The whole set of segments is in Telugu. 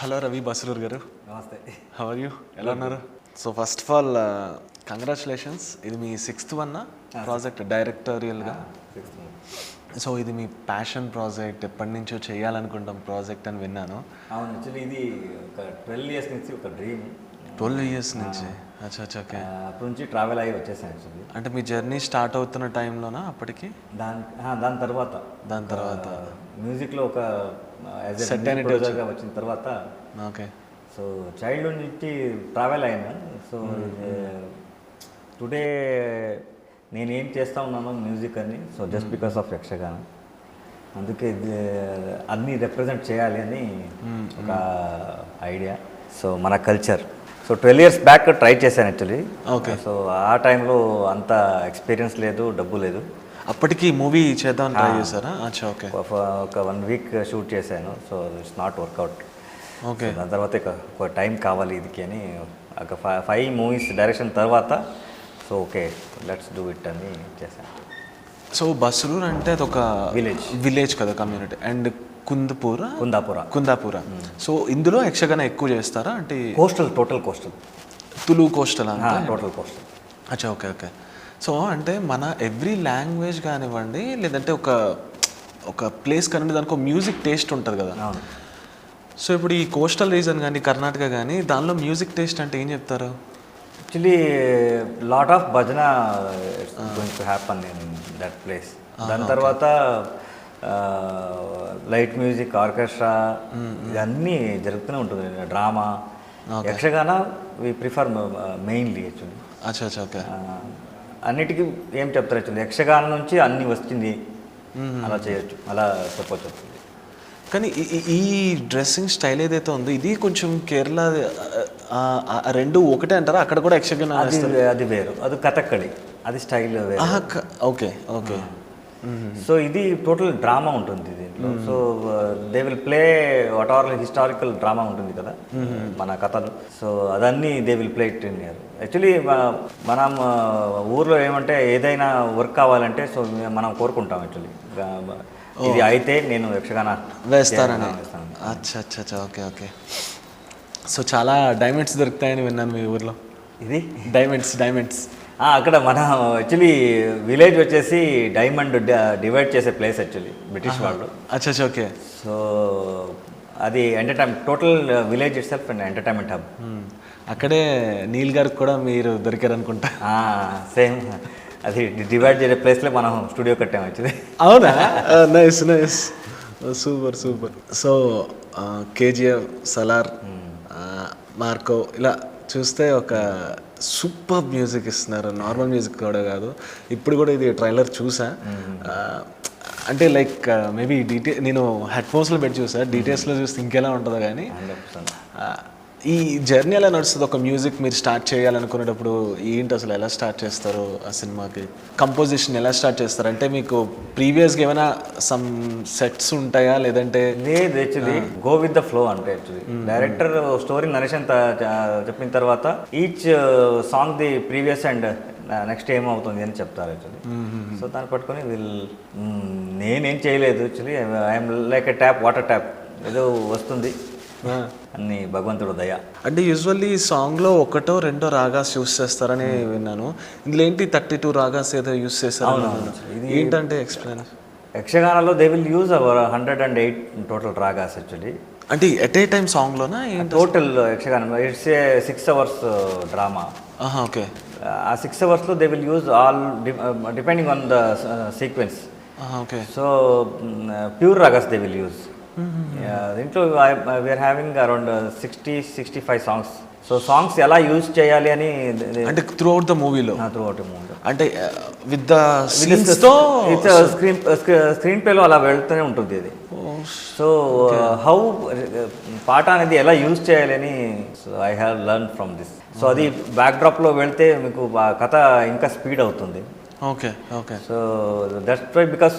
హలో రవి బస్రూర్ గారు నమస్తే హవర్ యూ ఎలా ఉన్నారు so first of all congratulations ఇది మీ సిక్స్త్ వన్ ప్రాజెక్ట్ డైరెక్టోరియల్గా సో ఇది మీ ప్యాషన్ ప్రాజెక్ట్ ఎప్పటి నుంచో చేయాలనుకుంటాం ప్రాజెక్ట్ అని విన్నాను అవును యాక్చువల్లీ ఇది ఒక ట్వెల్వ్ ఇయర్స్ నుంచి ఒక డ్రీమ్ ట్వెల్వ్ ఇయర్స్ నుంచి అచ్చా అచ్చా ఓకే అప్పటి నుంచి ట్రావెల్ అయ్యి వచ్చేసాను యాక్చువల్లీ అంటే మీ జర్నీ స్టార్ట్ అవుతున్న టైంలోనా అప్పటికి దాని దాని తర్వాత దాని తర్వాత మ్యూజిక్లో ఒక సెటర్నిటీగా వచ్చిన తర్వాత ఓకే సో చైల్డ్హుడ్ నుంచి ట్రావెల్ అయినా so today hmm, uh, hmm. నేనేం చేస్తా ఉన్నాను మ్యూజిక్ అని so just because of Yakshagana అందుకే uh, అన్నీ రిప్రజెంట్ చేయాలి అని hmm, ఒక ఐడియా సో మన culture so twelve years back try చేశాను యాక్చువల్లీ ఓకే సో ఆ టైంలో అంత ఎక్స్పీరియన్స్ లేదు డబ్బు లేదు అప్పటికి మూవీ చేద్దాం ట్రై చేశారా అచ్చా ఓకే ఒక వన్ వీక్ షూట్ చేశాను so it's not work out okay దాని తర్వాత ఒక టైం కావాలి ఇదికి అని ఒక ఫైవ్ మూవీస్ డైరెక్షన్ తర్వాత so okay let's do it అని చేశాను సో బస్రూర్ అంటే అది ఒక విలేజ్ విలేజ్ కదా community and Kundapura Kundapura Kundapura so ఇందులో యక్షగాన ఎక్కువ చేస్తారా అంటే coastal total coastal Tulu coastal total coastal అచ్చా ఓకే ఓకే సో అంటే మన ఎవ్రీ లాంగ్వేజ్ కానివ్వండి లేదంటే ఒక ఒక ప్లేస్ కానివ్వండి దానికి ఒక మ్యూజిక్ టేస్ట్ ఉంటుంది కదా సో ఇప్పుడు ఈ కోస్టల్ రీజన్ కానీ కర్ణాటక కానీ దానిలో మ్యూజిక్ టేస్ట్ అంటే ఏం చెప్తారు actually lot of bhajana happen that place దాని తర్వాత లైట్ మ్యూజిక్ ఆర్కెస్ట్రా ఇవన్నీ జరుగుతూనే ఉంటుంది drama Yakshagana we prefer mainly actually okay అన్నిటికీ ఏం చెప్తారు వచ్చింది యక్షగానం నుంచి అన్ని వచ్చింది అలా చేయొచ్చు అలా సపోర్ట్ కానీ ఈ డ్రెస్సింగ్ స్టైల్ ఏదైతే ఉందో ఇది కొంచెం కేరళ రెండు ఒకటే అంటారా అక్కడ కూడా యక్షగానం అది వేరు అది కథక్కడి అది style okay okay so mm-hmm. ఇది టోటల్ డ్రామా ఉంటుంది దీంట్లో so they will play what are historical drama ఉంటుంది కదా mm-hmm. మన కథలు సో అదన్నీ they will play it in actually మనం uh, ఊర్లో ఏమంటే ఏదైనా వర్క్ కావాలంటే సో మనం కోరుకుంటాం యాక్చువల్లీ ఇది అయితే నేను యక్షగాన వేస్తాను అచ్చా అచ్చా అచ్చా ఓకే ఓకే సో చాలా డైమండ్స్ దొరుకుతాయని విన్నాను మీ ఊర్లో ఇది డైమండ్స్ డైమండ్స్ అక్కడ మన యాక్చువల్లీ విలేజ్ వచ్చేసి డైమండ్ డివైడ్ చేసే ప్లేస్ యాక్చువల్లీ బ్రిటిష్ వాళ్ళు అచ్చా ఓకే సో అది entertainment total village itself and entertainment hub అక్కడే నీల్ గారికి కూడా మీరు దొరికారు అనుకుంటా సేమ్ అది డివైడ్ చేసే ప్లేస్లో మనం స్టూడియో కట్టాము వచ్చింది అవునా nice nice super super so KGF Salaar Marco ఇలా చూస్తే ఒక సూపర్ మ్యూజిక్ ఇస్తున్నారు నార్మల్ మ్యూజిక్ కూడా కాదు ఇప్పుడు కూడా ఇది ట్రైలర్ చూసా అంటే లైక్ మేబీ డీటెయిల్ నేను హెడ్ఫోన్స్లో పెట్టి చూసా డీటెయిల్స్లో చూస్తే ఇంకెలా ఉంటుందో కానీ ఈ జర్నీ ఎలా నడుస్తుంది ఒక మ్యూజిక్ మీరు స్టార్ట్ చేయాలనుకునేటప్పుడు ఏంటి అసలు ఎలా స్టార్ట్ చేస్తారు ఆ సినిమాకి కంపోజిషన్ ఎలా స్టార్ట్ చేస్తారు అంటే మీకు ప్రీవియస్గా ఏమైనా సమ్ సెట్స్ ఉంటాయా లేదంటే లేదు actually go with the flow అంటే యాక్చువల్లీ డైరెక్టర్ స్టోరీ నరేషన్ చెప్పిన తర్వాత each song uh, the previous and next ఏమవుతుంది అని చెప్తారు యాక్చువల్లీ సో దాన్ని పట్టుకొని వీళ్ళు నేనేం చేయలేదు actually I'm like a tap water tap ఏదో వస్తుంది అన్ని భగవంతుడు దయ అంటే యూజువల్లీ ఈ సాంగ్లో ఒకటో రెండో రాగాస్ యూస్ చేస్తారని విన్నాను ఇందులో ఏంటి థర్టీ టూ రాగాస్ ఏదో యూస్ చేస్తారు ఇది ఏంటంటే explain యక్షగానంలో they will use our hundred and eight total ragas actually అంటే ఎట్ ఏ టైం సాంగ్లోనా total యక్షగానంలో it's a six hours drama okay ఆ సిక్స్ అవర్స్లో they will use all depending on the sequence okay so pure ragas they will use దీంట్లో we are having around sixty sixty five songs so songs ఎలా యూజ్ చేయాలి అని అంటే త్రూ అవుట్ ద మూవీలో త్రూ అవుట్ మూవీ అంటే విత్ ద స్క్రీన్ స్క్రీన్ పేలో అలా వెళ్తూనే ఉంటుంది ఇది సో హౌ uh, uh, పాట అనేది ఎలా యూజ్ చేయాలి అని so I have learn from this so అది బ్యాక్ డ్రాప్లో వెళ్తే మీకు కథ ఇంకా స్పీడ్ అవుతుంది okay okay so that's why because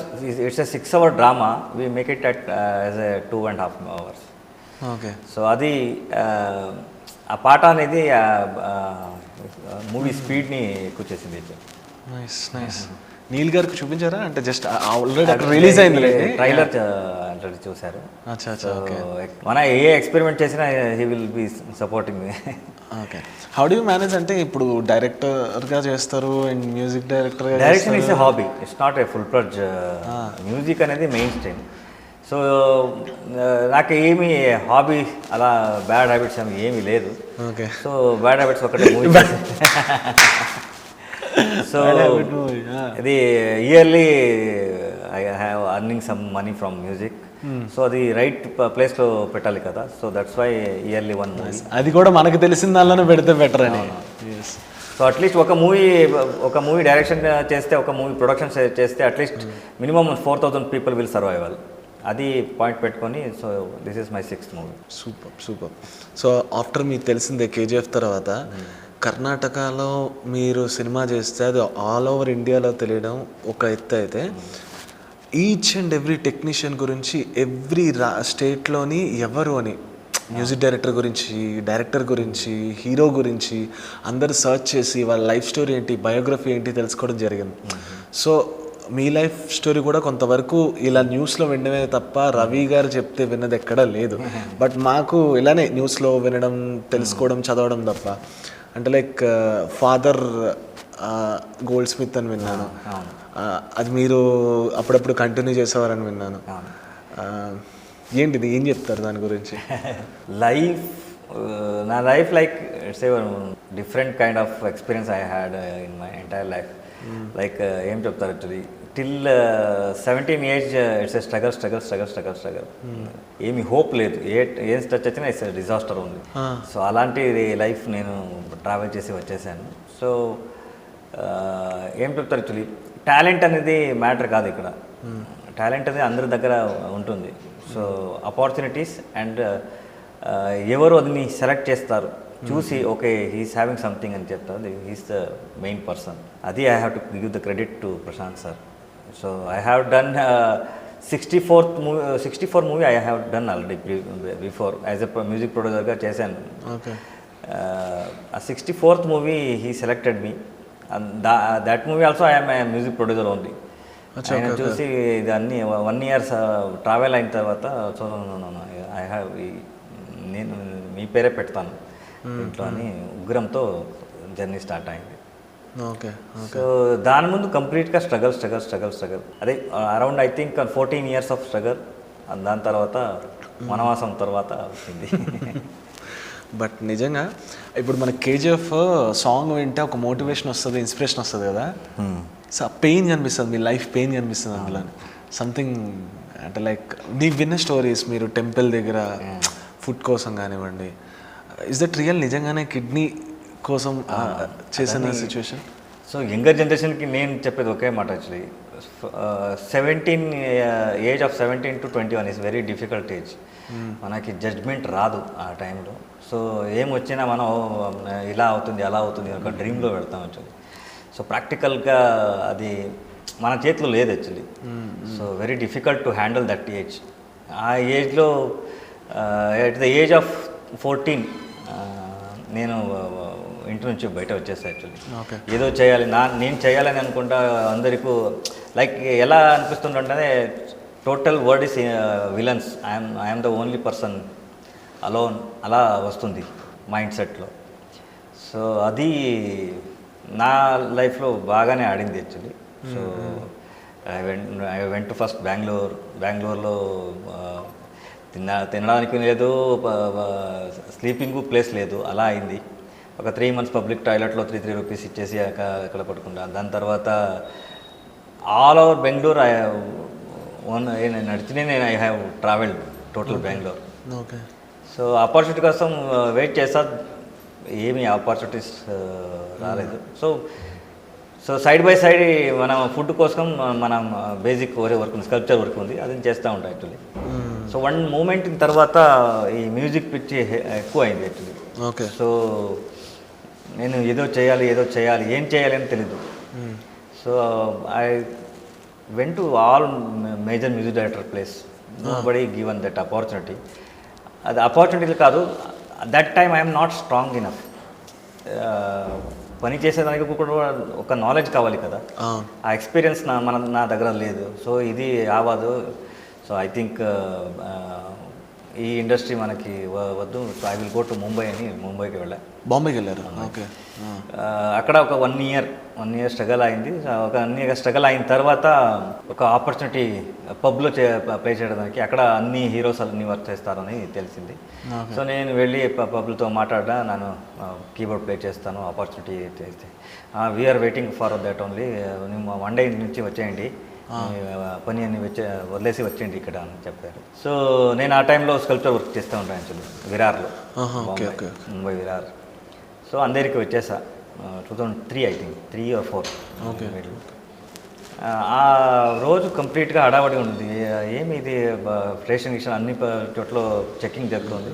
it's a six hour drama we make it at uh, a two and half hours okay so అది uh, ఆ పాట అనేది మూవీ స్పీడ్ని ఎక్కువ చేసింది నైస్ నైస్ నీల్ గారికి చూపించారా అంటే జస్ట్ ఆల్రెడీ రిలీజ్ అయింది ట్రైలర్ ఆల్రెడీ చూశారు మన ఏ ఎక్స్పెరిమెంట్ చేసినా he will be supporting okay how do manage అంటే ఇప్పుడు డైరెక్టర్గా చేస్తారు and music director direction is a hobby it's not a full pledge music అనేది మెయిన్ స్ట్రీమ్ సో నాకు ఏమి హాబీ అలా బ్యాడ్ హ్యాబిట్స్ అని ఏమీ లేదు ఓకే సో బ్యాడ్ హ్యాబిట్స్ ఒకటి మూవీ సో ఇది yearly I have earning some money from music so అది రైట్ ప్లేస్లో పెట్టాలి కదా so that's why yearly one అది కూడా మనకు తెలిసిన దానిలోనే పెడితే బెటర్ అని సో అట్లీస్ట్ ఒక మూవీ ఒక మూవీ డైరెక్షన్ చేస్తే ఒక మూవీ ప్రొడక్షన్ చేస్తే at least minimum four thousand people will survive అది పాయింట్ పెట్టుకొని so this is my sixth movie super super so after మీకు తెలిసిందే కేజీఎఫ్ తర్వాత కర్ణాటకలో మీరు సినిమా చేస్తే అది ఆల్ ఓవర్ ఇండియాలో తెలియడం ఒక ఎత్తు అయితే ఈచ్ అండ్ ఎవ్రీ టెక్నీషియన్ గురించి ఎవ్రీ రా స్టేట్లోని ఎవరు అని మ్యూజిక్ డైరెక్టర్ గురించి డైరెక్టర్ గురించి హీరో గురించి అందరు సర్చ్ చేసి వాళ్ళ లైఫ్ స్టోరీ ఏంటి బయోగ్రఫీ ఏంటి తెలుసుకోవడం జరిగింది సో మీ లైఫ్ స్టోరీ కూడా కొంతవరకు ఇలా న్యూస్లో వినడమే తప్ప రవి గారు చెప్తే విన్నది ఎక్కడా లేదు బట్ మాకు ఇలానే న్యూస్లో వినడం తెలుసుకోవడం చదవడం తప్ప అంటే లైక్ ఫాదర్ గోల్డ్ స్మిత్ అని విన్నాను అది మీరు అప్పుడప్పుడు కంటిన్యూ చేసేవారని విన్నాను ఏంటిది ఏం చెప్తారు దాని గురించి లైఫ్ నా life like it's a different kind of experience I had in my entire life like ఏం చెప్తారు actually till seventeen age it's a struggle struggle struggle struggle struggle ఏమి హోప్ లేదు ఏ ఏం టచ్ వచ్చినా ఇట్స్ డిజాస్టర్ ఉంది సో అలాంటి లైఫ్ నేను ట్రావెల్ చేసి వచ్చేసాను సో ఏం చెప్తారు యాక్చువల్లీ టాలెంట్ అనేది మ్యాటర్ కాదు ఇక్కడ టాలెంట్ అనేది అందరి దగ్గర ఉంటుంది so opportunities and uh, uh, ఎవరు అది సెలెక్ట్ చేస్తారు చూసి ఓకే హీస్ హ్యావింగ్ సంథింగ్ అని చెప్తారు హీస్ ద మెయిన్ పర్సన్ అది I have to give the credit to Prashanth sir so I have done sixty fourth movie sixty four movie I have done already before as a music ప్రొడ్యూసర్గా చేశాను uh, ఆ sixty fourth movie he selected me that movie also I'm music producer only ఆయన చూసి ఇది అన్ని వన్ ఇయర్స్ ట్రావెల్ అయిన తర్వాత ఐ హ్యావ్ నేను మీ పేరే పెడతాను ఇంట్లో అని ఉగ్రంతో జర్నీ స్టార్ట్ అయింది ఓకే సో దాని ముందు కంప్లీట్గా స్ట్రగల్ స్ట్రగల్ స్ట్రగల్ స్ట్రగల్ అదే around I think fourteen years of struggle దాని తర్వాత వనవాసం తర్వాత వచ్చింది బట్ నిజంగా ఇప్పుడు మన కేజీఎఫ్ సాంగ్ వింటే ఒక మోటివేషన్ వస్తుంది ఇన్స్పిరేషన్ వస్తుంది కదా సో hmm. పెయిన్ కనిపిస్తుంది మీ లైఫ్ పెయిన్ కనిపిస్తుంది అందులో సంథింగ్ hmm. అంటే లైక్ నీకు విన్న స్టోరీస్ మీరు టెంపుల్ దగ్గర ఫుడ్ hmm. కోసం కానివ్వండి ఇస్ దట్ రియల్ నిజంగానే కిడ్నీ కోసం చేసిన సిచ్యువేషన్ సో యంగర్ జనరేషన్కి నేను చెప్పేది ఒకే మాట actually seventeen age of seventeen to twenty one is very difficult age మనకి జడ్జ్మెంట్ రాదు ఆ టైంలో సో ఏం వచ్చినా మనం ఇలా అవుతుంది అలా అవుతుంది ఒక డ్రీమ్లో పెడతాం యాక్చువల్లీ సో ప్రాక్టికల్గా అది మన చేతిలో లేదు actually so very difficult to handle that age ఆ ఏజ్లో at the age of fourteen నేను ఇంటి నుంచి బయట వచ్చేస్తా యాక్చువల్లీ ఏదో చేయాలి నా నేను చేయాలని అనుకుంటా అందరికీ లైక్ ఎలా అనిపిస్తుందంటే total word is villains I'm I'm the only person alone అలా వస్తుంది మైండ్ సెట్లో సో అది నా లైఫ్లో బాగానే ఆడింది actually so I went I went first Bengaluru బెంగళూరులో తిన తినడానికి లేదు స్లీపింగ్ ప్లేస్ లేదు అలా అయింది ఒక త్రీ మంత్స్ పబ్లిక్ టాయిలెట్లో త్రీ త్రీ రూపీస్ ఇచ్చేసి అక్కడ పడుకుంటా దాని తర్వాత all over Bengaluru I own నడిచి నేను I have travelled total Bengaluru okay so opportunity కోసం వెయిట్ చేస్తా ఏమి ఆపర్చునిటీస్ రాలేదు hmm. So so side by side మనం ఫుడ్ కోసం మనం బేసిక్ వర్క్ ఉంది స్కల్ప్చర్ వర్క్ ఉంది అది చేస్తూ ఉంటాం actually hmm. So one moment తర్వాత ఈ మ్యూజిక్ పిచ్చి ఎక్కువ అయింది యాక్చువల్లీ ఓకే సో నేను ఏదో చేయాలి ఏదో చేయాలి ఏం చేయాలి అని తెలీదు hmm. So I went all major music director place nobody given that opportunity అది ఆపర్చునిటీలు కాదు that time I'm not strong enough పని చేసేదానికి కూడా ఒక నాలెడ్జ్ కావాలి కదా ఆ ఎక్స్పీరియన్స్ నా మన నా దగ్గర లేదు సో ఇది ఆవాదు సో ఐ థింక్ ఈ ఇండస్ట్రీ మనకి వద్దు I will go to Mumbai అని ముంబైకి వెళ్ళా బాంబేకి వెళ్ళారు ఓకే అక్కడ ఒక one year one year struggle అయింది ఒక వన్ ఇయర్ స్ట్రగల్ అయిన తర్వాత ఒక ఆపర్చునిటీ పబ్లో చే ప్లే చేయడానికి అక్కడ అన్ని హీరోస్ అన్ని వర్క్ చేస్తారని తెలిసింది సో నేను వెళ్ళి పబ్లతో మాట్లాడా నేను కీబోర్డ్ ప్లే చేస్తాను ఆపర్చునిటీ తెలిసి we're waiting for that only one day నుంచి వచ్చేయండి పని అని వచ్చే వదిలేసి వచ్చేయండి ఇక్కడ అని చెప్పారు సో నేను ఆ టైంలో స్కల్ప్చర్ వర్క్ చేస్తూ ఉంటాను యాక్చువల్లీ విరార్లో ముంబై విరార్ సో అందరికి వచ్చేసా two thousand three I think three or four okay ఆ రోజు కంప్లీట్గా హడావడి ఉంది ఏమి ఇది స్టేషన్ విషయం అన్ని చోట్ల చెక్కింగ్ జరుగుతుంది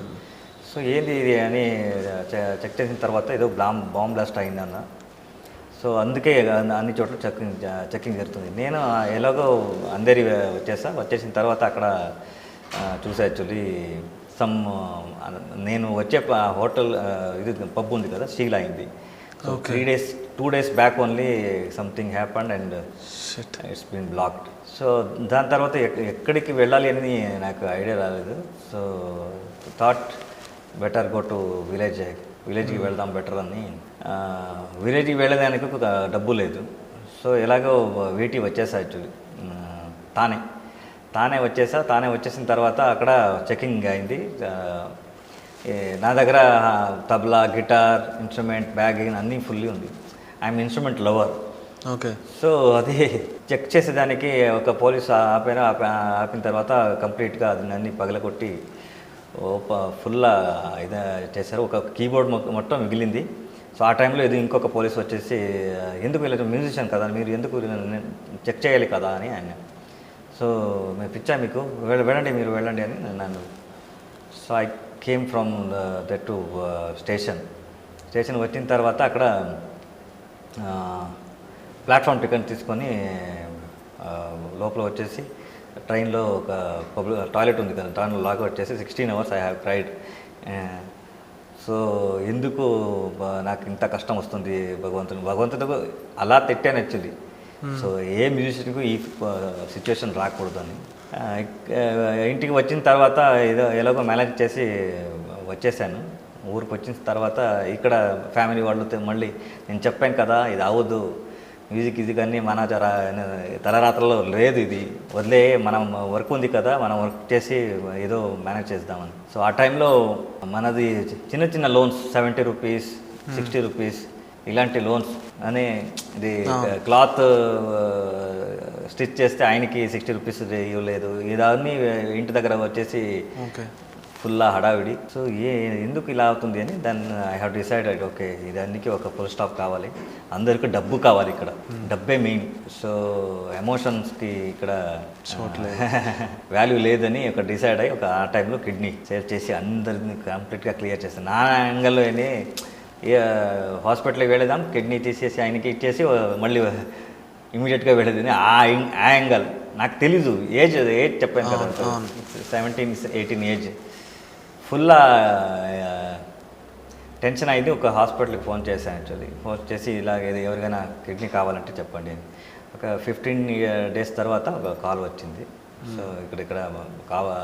సో ఏంది ఇది అని చెక్ చేసిన తర్వాత ఏదో బ్లామ్ బాంబ్ బ్లాస్ట్ అయిందన్న సో అందుకే అన్ని చోట్ల చెక్కింగ్ చెక్కింగ్ జరుగుతుంది నేను ఎలాగో అందరి వచ్చేసా వచ్చేసిన తర్వాత అక్కడ చూసా యాక్చువల్లీ సమ్ నేను వచ్చే హోటల్ ఇది పబ్ ఉంది కదా స్టీల్ అయింది so three days two days back only something happen and it's been blocked so దాని తర్వాత ఎక్కడికి వెళ్ళాలి అని నాకు ఐడియా రాలేదు so thought better go to village విలేజ్కి వెళ్దాం బెటర్ అని విలేజ్కి వెళ్ళడానికి ఒక డబ్బు లేదు సో ఎలాగో వేటి వచ్చేసా యాక్చువల్లీ తానే తానే వచ్చేసా తానే వచ్చేసిన తర్వాత అక్కడ చెకింగ్ అయింది నా దగ్గర తబలా గిటార్ ఇన్స్ట్రుమెంట్ బ్యాగ్ అన్నీ ఫుల్లీ ఉంది I'm instrument lover okay so అది చెక్ చేసేదానికి ఒక పోలీస్ ఆపిన ఆపిన తర్వాత కంప్లీట్గా అది అన్ని పగలగొట్టి ఫుల్ ఇది చేశారు ఒక కీబోర్డ్ మొత్తం మిగిలింది సో ఆ టైంలో ఇది ఇంకొక పోలీస్ వచ్చేసి ఎందుకు వీళ్ళ మ్యూజిషియన్ కదా మీరు ఎందుకు చెక్ చేయాలి కదా అని ఆయన సో మేము పిచ్చా మీకు వెళ్ళండి మీరు వెళ్ళండి అని నన్ను so I came from that to station station వచ్చిన తర్వాత అక్కడ ప్లాట్ఫామ్ టికెట్ తీసుకొని లోపల వచ్చేసి ట్రైన్లో ఒక పబ్లిక్ టాయిలెట్ ఉంది కదా దాంట్లో లాకౌట్ వచ్చేసి sixteen hours I have tried so ఎందుకు నాకు ఇంత కష్టం వస్తుంది భగవంతుని భగవంతుడు అలా తిట్టాను యాక్చువల్లీ సో ఏ మ్యూజిషియన్కు ఈ సిచ్యువేషన్ రాకూడదని ఇంటికి వచ్చిన తర్వాత ఏదో ఎలాగో మేనేజ్ చేసి వచ్చేసాను ఊరికి వచ్చిన తర్వాత ఇక్కడ ఫ్యామిలీ వాళ్ళు మళ్ళీ నేను చెప్పాను కదా ఇది అవ్వద్దు మ్యూజిక్ ఇది కానీ మన తలరాత్రలో లేదు ఇది వదిలే మనం వర్క్ ఉంది కదా మనం వర్క్ చేసి ఏదో మేనేజ్ చేద్దామని సో ఆ టైంలో మనది చిన్న చిన్న loans seventy rupees sixty rupees ఇలాంటి లోన్స్ అని ఇది క్లాత్ స్టిచ్ చేస్తే ఆయనకి సిక్స్టీ రూపీస్ ఇవ్వలేదు ఇదన్నీ ఇంటి దగ్గర వచ్చేసి ఫుల్ హడావిడి సో ఏ ఎందుకు ఇలా అవుతుంది అని దాన్ని ఐ హ్యావ్ డిసైడెడ్ ఓకే ఇదానికి ఒక ఫుల్ స్టాప్ కావాలి అందరికీ డబ్బు కావాలి ఇక్కడ డబ్బే మెయిన్ సో ఎమోషన్స్కి ఇక్కడ వాల్యూ లేదని ఒక డిసైడ్ అయ్యి ఒక ఆ టైంలో కిడ్నీ సేవ్ చేసి అందరిని కంప్లీట్గా క్లియర్ చేస్తాను నా యాంగిల్లో హాస్పిటల్కి వెళ్ళేదాం కిడ్నీ తీసేసి ఆయనకి ఇచ్చేసి మళ్ళీ ఇమీడియట్గా వెళ్ళేది ఆ యాంగిల్ నాకు తెలీదు ఏజ్ ఏజ్ చెప్పాను కదా seventeen eighteen age full tension అయింది ఒక హాస్పిటల్కి ఫోన్ చేశాను యాక్చువల్లీ ఫోన్ చేసి ఏదో ఎవరికైనా కిడ్నీ కావాలంటే చెప్పండి ఒక ఫిఫ్టీన్ డేస్ తర్వాత ఒక కాల్ వచ్చింది సో ఇక్కడ ఇక్కడ కావా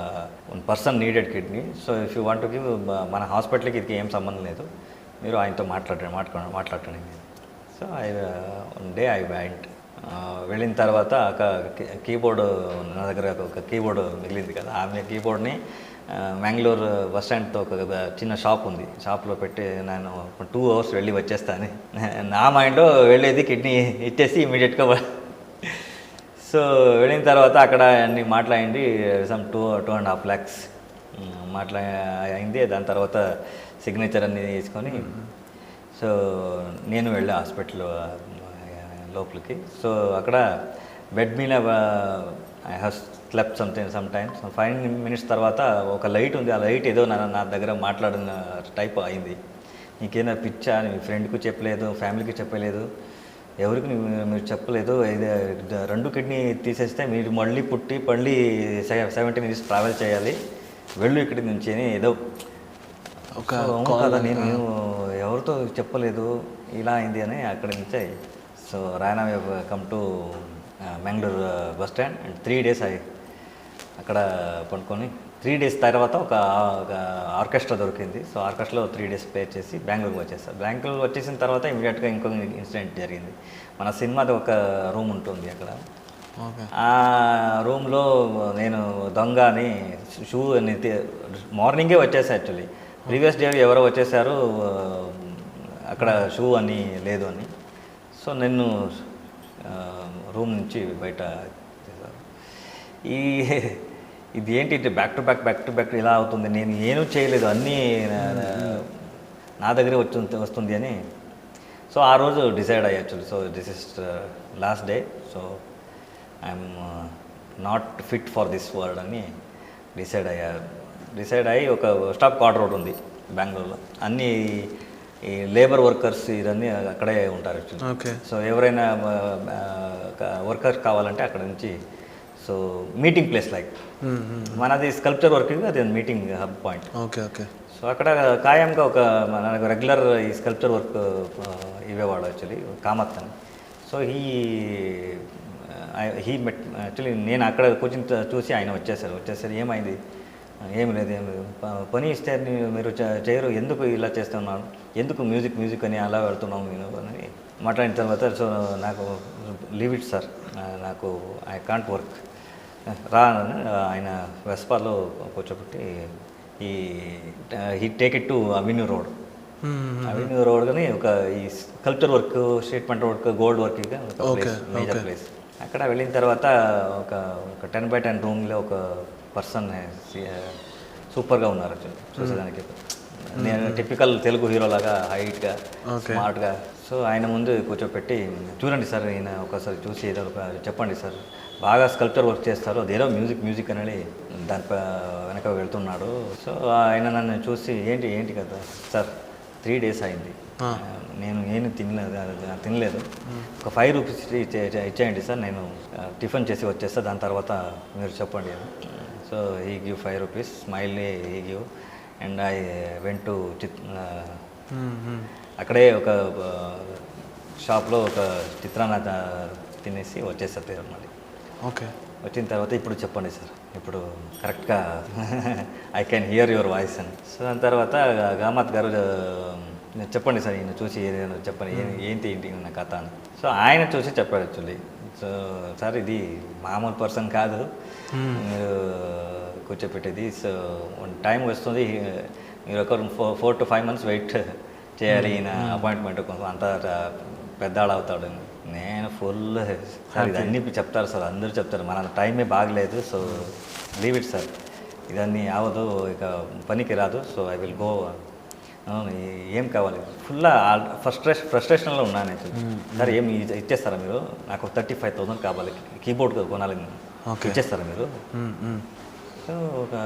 person needed kidney so if you want give మన హాస్పిటల్కి ఇది ఏం సంబంధం లేదు మీరు ఆయనతో మాట్లాడండి మాట్లాడ మాట్లాడండి so I one day I went వెళ్ళిన తర్వాత ఒక కీబోర్డు నా దగ్గర ఒక కీబోర్డు మిగిలింది కదా ఆమె కీబోర్డ్ని మ్యాంగ్లూరు బస్ స్టాండ్తో ఒక చిన్న షాప్ ఉంది షాప్లో పెట్టి నేను టూ అవర్స్ వెళ్ళి వచ్చేస్తాను నా మైండ్ వెళ్ళేది కిడ్నీ ఇచ్చేసి ఇమీడియట్గా సో వెళ్ళిన తర్వాత అక్కడ అన్ని మాట్లాడింది some two two and half lakhs మాట్లా అయింది దాని తర్వాత సిగ్నేచర్ అన్ని తీసుకొని సో నేను వెళ్ళా హాస్పిటల్ లోపలికి సో అక్కడ బెడ్ మీద I have club something some times five minutes తర్వాత ఒక లైట్ ఉంది ఆ లైట్ ఏదో నా నా దగ్గర మాట్లాడిన టైప్ అయింది నీకేనా పిచ్చా మీ ఫ్రెండ్కి చెప్పలేదు ఫ్యామిలీకి చెప్పలేదు ఎవరికి మీరు చెప్పలేదు రెండు కిడ్నీ తీసేస్తే మీరు మళ్ళీ పుట్టి మళ్ళీ సెవెంటీ మినిట్స్ ట్రావెల్ చేయాలి వెళ్ళు ఇక్కడి నుంచి అని ఏదో ఒక కదా నేను ఎవరితో చెప్పలేదు ఇలా అయింది అని అక్కడి నుంచి so రాయనా come to Mangalore bus stand and three days అయ్యి అక్కడ పండుకొని త్రీ డేస్ తర్వాత ఒక ఆర్కెస్ట్రా దొరికింది సో ఆర్కెస్ట్రాలో త్రీ డేస్ ప్లే చేసి బెంగళూరుకి వచ్చేస్తాను బెంగళూరు వచ్చేసిన తర్వాత ఇమీడియట్గా ఇంకొక ఇన్సిడెంట్ జరిగింది మన సినిమాది ఒక రూమ్ ఉంటుంది అక్కడ ఆ రూమ్లో నేను దొంగ అని షూ మార్నింగే వచ్చేసా యాక్చువల్లీ ప్రీవియస్ డే ఎవరో వచ్చేసారు అక్కడ షూ అని లేదు అని సో నేను రూమ్ నుంచి బయట ఈ ఇది ఏంటి back to back back to back ఇలా అవుతుంది నేను నేను చేయలేదు అన్నీ నా దగ్గరే వచ్చి వస్తుంది అని సో ఆ రోజు డిసైడ్ అయ్యి so this is last day so I'm not fit for this world అని డిసైడ్ అయ్యా డిసైడ్ అయ్యి ఒక స్టాప్ క్వార్టర్ ఒకటి ఉంది బెంగళూరులో అన్నీ ఈ లేబర్ వర్కర్స్ ఇవన్నీ అక్కడే ఉంటారు సో ఎవరైనా వర్కర్స్ కావాలంటే అక్కడ నుంచి సో మీటింగ్ ప్లేస్ లైక్ మనది స్కల్ప్చర్ వర్క్ అది meeting hub point okay okay so అక్కడ ఖాయంగా ఒక మనకు రెగ్యులర్ ఈ స్కల్ప్చర్ వర్క్ ఇవ్వేవాడు యాక్చువల్లీ కామత్ అని సో ఈ హీ మెట్ యాక్చువల్లీ నేను అక్కడ కోచింగ్ చూసి ఆయన వచ్చేసారు వచ్చేసరి ఏమైంది ఏం లేదు ఏం లేదు పని ఇస్తే మీరు చేయరు ఎందుకు ఇలా చేస్తున్నాను ఎందుకు మ్యూజిక్ మ్యూజిక్ అని అలా పెడుతున్నాము నేను అని మాట్లాడిన తర్వాత సో నాకు లీవ్ ఇట్ సార్ నాకు ఐ కాంట్ వర్క్ రా ఆయన వెస్పాలో కూర్చోబెట్టి ఈ he take it to avenue road avenue road కానీ ఒక ఈ sculpture work statement work gold work major place అక్కడ వెళ్ళిన తర్వాత ఒక ఒక టెన్ బై టెన్ రూమ్లో ఒక పర్సన్ సూపర్గా ఉన్నారు చూసేదానికి నేను టిపికల్ తెలుగు హీరోలాగా హైట్గా స్మార్ట్గా సో ఆయన ముందు కూర్చోపెట్టి చూడండి సార్ ఈయన ఒకసారి చూసి ఏదో ఒక చెప్పండి సార్ బాగా స్కల్ప్చర్ వర్క్ చేస్తారు అదేదో మ్యూజిక్ మ్యూజిక్ అనేది దాని వెనక వెళ్తున్నాడు సో ఆయన నన్ను చూసి ఏంటి ఏంటి కదా సార్ త్రీ డేస్ అయింది నేను ఏమి తినలేదు తినలేదు ఒక ఫైవ్ రూపీస్ ఇచ్చేయండి సార్ నేను టిఫిన్ చేసి వచ్చేస్తా దాని తర్వాత మీరు చెప్పండి సో ఈ గివ్ ఫైవ్ రూపీస్ స్మైల్ ఈ గివ్ అండ్ ఐ వెంట్ చిత్ అక్కడే ఒక షాప్లో ఒక చిత్రాన్న తినేసి వచ్చేసారు పేరు మళ్ళీ ఓకే వచ్చిన తర్వాత ఇప్పుడు చెప్పండి సార్ ఇప్పుడు కరెక్ట్గా I can hear your voice అని సో దాని తర్వాత గామాత్ గారు చెప్పండి సార్ ఈయన చూసి ఏదైనా చెప్పండి ఏంటి ఏంటి నా కథ అని సో ఆయన చూసి చెప్పాడు యాక్చువల్లీ సో సార్ ఇది మామూలు పర్సన్ కాదు మీరు కూర్చోపెట్టేది సో టైం వస్తుంది మీరు ఒక four four to five months wait చేయాలి ఈయన అపాయింట్మెంట్ కొంచెం అంత పెద్దాడు అవుతాడు నేను ఫుల్ సార్ ఇది అన్ని చెప్తారు సార్ అందరూ చెప్తారు మన టైమే బాగలేదు సో లీవ్ ఇట్ సార్ ఇదన్నీ అవదు ఇక పనికి రాదు సో ఐ విల్ గో అవును ఏం కావాలి ఫుల్ ఫ్రస్ట్రేషన్ ఫ్రస్ట్రేషన్లో ఉన్నాను యాక్చువల్లీ సరే ఏం ఇచ్చేస్తారా మీరు నాకు థర్టీ ఫైవ్ థౌసండ్ కావాలి కీబోర్డ్ కొనాలి ఇచ్చేస్తారా మీరు సో ఒక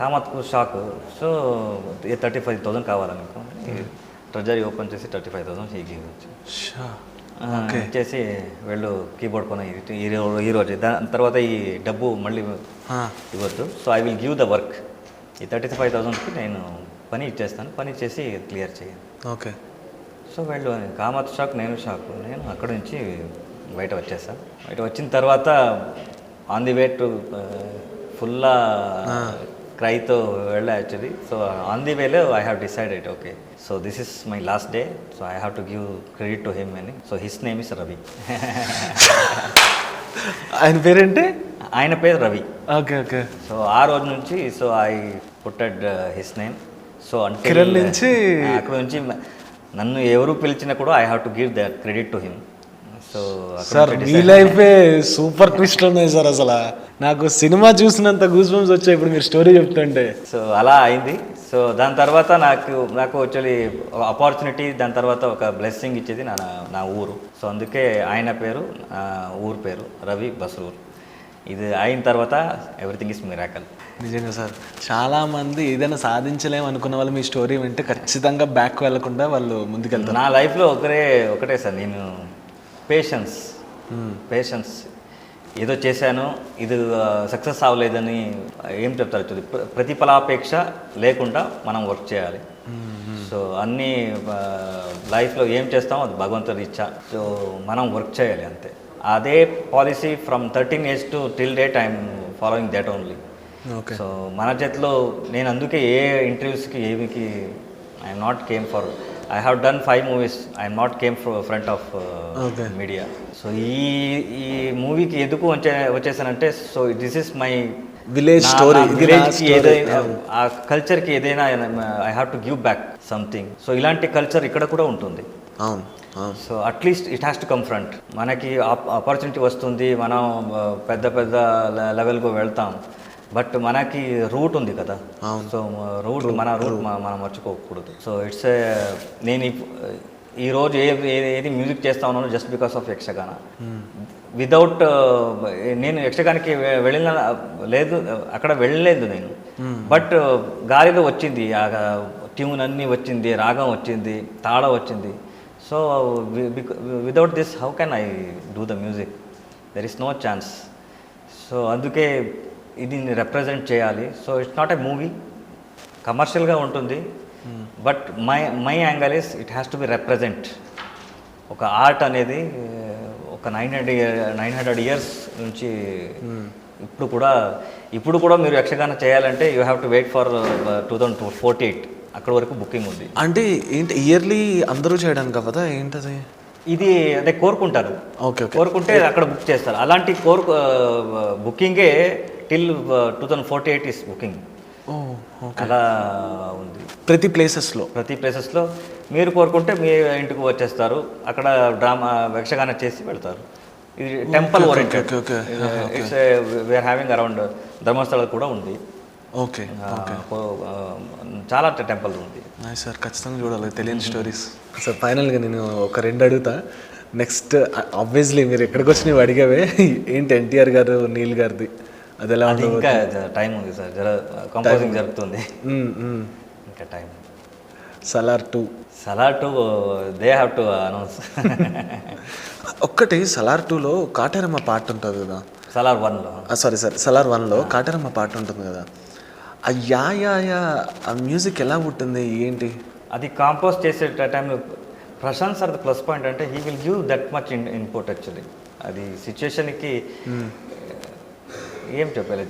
కామత్కు shock so thirty five thousand కావాలా మీకు ట్రెజరీ ఓపెన్ చేసి థర్టీ ఫైవ్ థౌసండ్ ఈ గేమ్ ఇచ్చేసి వీళ్ళు కీబోర్డ్ కొన ఈ రోజు దాని తర్వాత ఈ డబ్బు మళ్ళీ ఇవ్వద్దు so I will give the work ఈ థర్టీ ఫైవ్ థౌసండ్కి నేను పని ఇచ్చేస్తాను పని చేసి క్లియర్ చేయండి ఓకే సో వీళ్ళు కామత్ షాక్ నేను షాక్ నేను అక్కడ నుంచి బయట వచ్చేసాను బయట వచ్చిన తర్వాత ఆన్ ది వే టు ఫుల్లా క్రైతో వెళ్ళా యాక్చువల్లీ సో ఆన్ ది వేలో I decide decided okay so this is my last day so I have to give credit to him అని so his name is Ravi ఆయన పేరేంటి ఆయన పేరు రవి ఓకే ఓకే సో ఆ రోజు నుంచి so I putted his name so అంటే uh, నుంచి అక్కడ నుంచి నన్ను ఎవరు పిలిచినా కూడా I have to give the credit to him so sir me life super ట్విస్ట్లు ఉన్నాయి సార్ అసలు నాకు సినిమా చూసినంత గూస్ బంప్స్ వచ్చాయి ఇప్పుడు మీరు స్టోరీ చెప్తుంటే సో అలా అయింది సో దాని తర్వాత నాకు నాకు యాక్చువల్లీ ఆపర్చునిటీ దాని తర్వాత ఒక బ్లెస్సింగ్ ఇచ్చేది నా నా ఊరు సో అందుకే ఆయన పేరు ఊరు పేరు రవి బసూర్ ఇది అయిన తర్వాత ఎవ్రీథింగ్ ఇస్ మిరాకల్ నిజంగా సార్ చాలామంది ఏదైనా సాధించలేము అనుకున్న వాళ్ళు మీ స్టోరీ వింటే ఖచ్చితంగా బ్యాక్ వెళ్ళకుండా వాళ్ళు ముందుకెళ్తారు నా లైఫ్లో ఒకరే ఒకటే సార్ నేను పేషెన్స్ పేషెన్స్ hmm. ఏదో చేశాను ఇది సక్సెస్ అవ్వలేదని ఏం చెప్తారు చూడు ప్రతిఫలాపేక్ష లేకుండా మనం వర్క్ చేయాలి సో hmm. అన్నీ లైఫ్లో ఏం చేస్తామో అది భగవంతుడి ఇచ్చా సో మనం వర్క్ చేయాలి అంతే అదే policy from thirteen age to till date I'm following that only so మన చేతిలో నేను అందుకే ఏ ఇంటర్వ్యూస్కి ఏమికి I'm not came for I have done five movies I'm not came front of media so ఈ ఈ మూవీకి ఎందుకు వచ్చే వచ్చేసానంటే so this is my village విలేజ్కి ఏదైనా ఆ కల్చర్కి ఏదైనా I have to give back something so ఇలాంటి కల్చర్ ఇక్కడ కూడా ఉంటుంది so at least it has to front మనకి ఆపర్చునిటీ వస్తుంది మనం uh, పెద్ద పెద్ద లెవెల్కు వెళ్తాం బట్ మనకి రూట్ ఉంది కదా సో రూట్ మన రూట్ మనం మర్చిపోకూడదు సో ఇట్స్ నేను ఈ రోజు ఏ ఏది మ్యూజిక్ చేస్తా ఉన్నాను just because of Yakshagana without hmm. uh, నేను యక్షగానికి వెళ్ళిన లేదు అక్కడ వెళ్ళలేదు నేను hmm. బట్ uh, గాలిలో వచ్చింది ఆ ట్యూన్ అన్నీ వచ్చింది రాగం వచ్చింది తాళం వచ్చింది so without this how can I do the music there is no chance so అందుకే దీన్ని రిప్రజెంట్ చేయాలి so it's not a movie కమర్షియల్గా ఉంటుంది but my my angle is it has to be represent ఒక ఆర్ట్ అనేది ఒక nine hundred nine hundred years నుంచి hmm. ఇప్పుడు కూడా ఇప్పుడు కూడా మీరు యక్షగాన చేయాలంటే you have to wait for two thousand forty eight అక్కడ వరకు బుకింగ్ ఉంది అంటే ఏంటి ఇయర్లీ అందరూ చేయడానికి కదా ఏంటది ఇది అదే కోరుకుంటారు ఓకే కోరుకుంటే అక్కడ బుక్ చేస్తారు అలాంటి కోరుకు బుకింగే uh, till two thousand forty eight is booking అలా ఉంది ప్రతి ప్లేసెస్లో ప్రతి ప్లేసెస్లో మీరు కోరుకుంటే మీ ఇంటికి వచ్చేస్తారు అక్కడ డ్రామా యక్షగాన చేసి వెళ్తారు ఇది temple oriented it's we're having around Dharmasthala కూడా ఉంది ఓకే చాలా టెంపుల్ ఉంది సార్ ఖచ్చితంగా చూడాలి తెలియని స్టోరీస్ సార్ ఫైనల్గా నేను ఒక రెండు అడుగుతా నెక్స్ట్ ఆబ్వియస్లీ మీరు ఎక్కడికి వచ్చినవి అడిగావే ఏంటి ఎన్టీఆర్ గారు నీల్ గారిది అది ఎలా ఇంకా టైం ఉంది సార్ జర కంపోజింగ్ జరుగుతుంది ఇంకా time Salaar two Salaar two they have to announce ఒక్కటి సలార్ టూలో కాటారమ్మ పాట ఉంటుంది కదా సలార్ వన్లో సారీ సార్ సలార్ వన్లో కాటరమ్మ పాట ఉంటుంది కదా ఆ యా యా ఆ మ్యూజిక్ ఎలా ఉంటుంది ఏంటి అది కాంపోజ్ చేసే టైంలో ప్రశాంత్ సార్ ప్లస్ పాయింట్ అంటే he will give that much input actually అది సిచ్యుయేషన్కి ఏం చెప్పాలి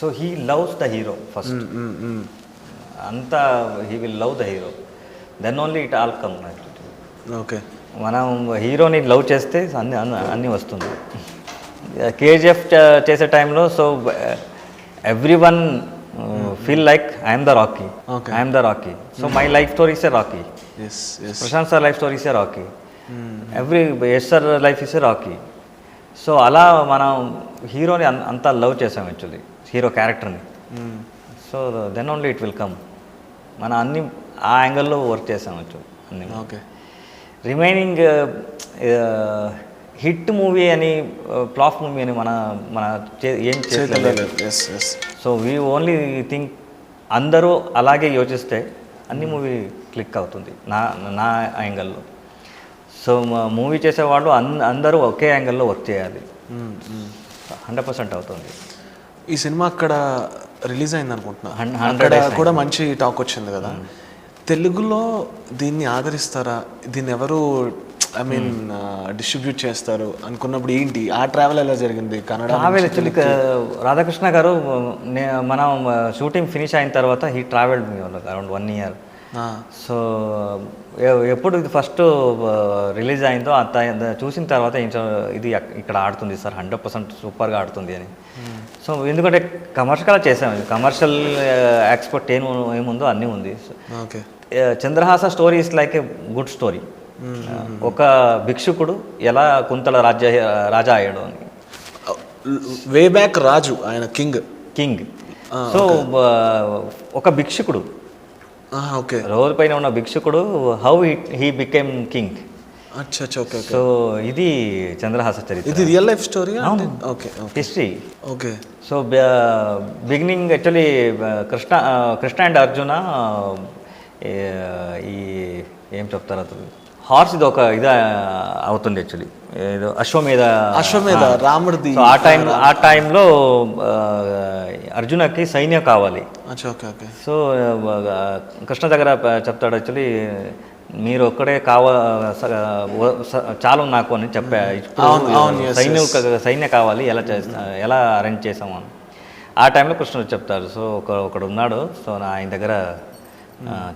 so he loves the hero first అంతా he will love the hero then only it all come okay మనం హీరోని లవ్ చేస్తే అన్ని అన్నీ వస్తుంది కేజీఎఫ్ చేసే టైంలో so every one feel like I'm the Rocky I'm the Rocky so my life stories a Rocky Prashanth sir life stories a Rocky every S sir life is a Rocky so అలా మనం హీరోని అంతా లవ్ చేసాం యాక్చువల్లీ హీరో క్యారెక్టర్ని so then only it will come మన అన్ని ఆ యాంగిల్లో వర్క్ చేసాం యాక్చువల్లీ అన్ని ఓకే రిమైనింగ్ హిట్ మూవీ అని ప్లాప్ మూవీ అని మన మన ఏం చేయలేదు సో వీ ఓన్లీ థింక్ అందరూ అలాగే యోచిస్తే అన్ని మూవీ క్లిక్ అవుతుంది నా నా యాంగిల్లో సో మా మూవీ చేసేవాళ్ళు అందరూ ఒకే యాంగిల్లో వర్క్ చేయాలి హండ్రెడ్ పర్సెంట్ అవుతుంది ఈ సినిమా అక్కడ రిలీజ్ అయింది అనుకుంటున్నా కూడా మంచి టాక్ వచ్చింది కదా తెలుగులో దీన్ని ఆదరిస్తారా దీన్ని ఎవరు ఐ మీన్ డిస్ట్రిబ్యూట్ చేస్తారు అనుకున్నప్పుడు ఏంటి ఆ ట్రావెల్ ఎలా జరిగింది కన్నడ ట్రావెల్ యాక్చువల్లీ రాధాకృష్ణ గారు మనం షూటింగ్ ఫినిష్ అయిన తర్వాత he travel me around one year so ఎప్పుడు ఇది ఫస్ట్ రిలీజ్ అయిందో అంత చూసిన తర్వాత ఇది ఇక్కడ ఆడుతుంది సార్ హండ్రెడ్ పర్సెంట్ సూపర్గా ఆడుతుంది అని సో ఎందుకంటే కమర్షియల్ చేసాము కమర్షియల్ ఎక్స్పర్ట్ ఏం ఏముందో అన్నీ ఉంది Chandrahasa story is like a good story ఒక భిక్షుకుడు ఎలా కుంతల రాజ్య రాజా అయ్యాడు అని వే బ్యాక్ రాజు ఆయన కింగ్ కింగ్ సో ఒక భిక్షుకుడు ఓకే ah, పైన ఉన్న భిక్షుకుడు how he became king so ఇది చంద్రహాస చరిత్ర ఇది real life story okay history okay so beginning actually Krishna Krishna and Arjuna ఈ ఏం చెప్తారు అది హార్స్ ఇది ఒక ఇది అవుతుంది యాక్చువల్లీ ఏదో అశ్వమేధ అశ్వమేధ రాముడిది ఆ టైం ఆ టైంలో అర్జునకి సైన్యం కావాలి సో కృష్ణ దగ్గర చెప్తాడు యాక్చువల్లీ మీరు ఒక్కడే కావ చాలు నాకు అని చెప్పా ఇప్పుడు సైన్యం సైన్య కావాలి ఎలా చేస్తా ఎలా అరేంజ్ చేసాము అని ఆ టైంలో కృష్ణుడు చెప్తారు సో ఒక ఒకడు ఉన్నాడు సో ఆయన దగ్గర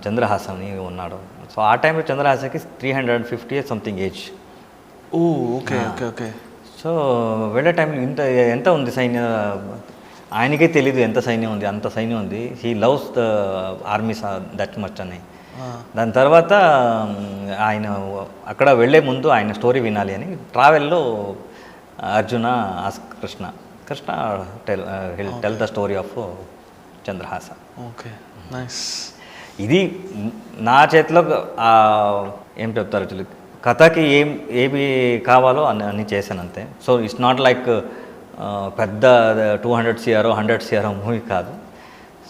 చంద్రహాసని ఉన్నాడు సో ఆ టైంలో చంద్రహాసకి three hundred fifty something age ఓ ఓకే ఓకే ఓకే సో వెళ్ళే టైంలో ఇంత ఎంత ఉంది సైన్య ఆయనకే తెలీదు ఎంత సైన్యం ఉంది అంత సైన్యం ఉంది he loves the army that much అని దాని తర్వాత ఆయన అక్కడ వెళ్ళే ముందు ఆయన స్టోరీ వినాలి అని ట్రావెల్లో Arjuna ask Krishna Krishna tell tell the story of Chandrahasa okay nice ఇది నా చేతిలో ఏం చెప్తారు యాక్చువల్లీ కథకి ఏం ఏమి కావాలో అని అన్ని చేశాను అంతే సో ఇట్స్ నాట్ లైక్ పెద్ద two hundred CR hundred CR movie కాదు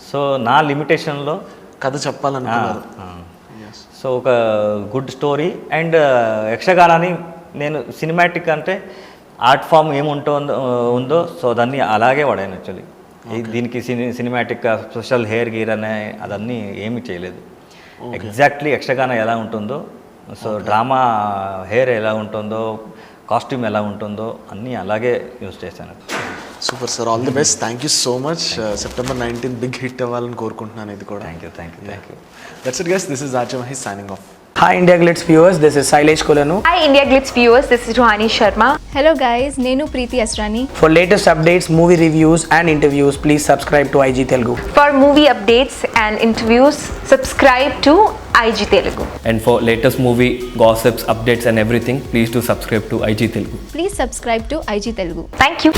సో నా లిమిటేషన్లో కథ చెప్పాలనుకున్నారు సో ఒక గుడ్ స్టోరీ అండ్ యక్షగానాన్ని నేను సినిమాటిక్ అంటే ఆర్ట్ ఫామ్ ఏముంటో ఉందో సో దాన్ని అలాగే వాడాను యాక్చువల్లీ దీనికి cine cinematic special hair gear అనే అదన్నీ ఏమీ చేయలేదు ఎగ్జాక్ట్లీ యక్షగానం ఎలా ఉంటుందో సో డ్రామా హెయిర్ ఎలా ఉంటుందో కాస్ట్యూమ్ ఎలా ఉంటుందో అన్నీ అలాగే యూజ్ చేశాను super sir all the best thank you so much September nineteen big hit అవ్వాలని కోరుకుంటున్నాను ఇది కూడా thank you thank you thank you that's it guess this is RJ Mahesh signing off Hi India Glitz viewers, this is Sailesh Kolanu. Hi India Glitz viewers, this is Ruhani Sharma. Hello guys, Nenu Preeti Asrani. For latest updates, movie reviews and interviews, please subscribe to IG Telugu. For movie updates and interviews, subscribe to IG Telugu. And for latest movie gossips, updates and everything, please do subscribe to IG Telugu. Please subscribe to IG Telugu. Thank you.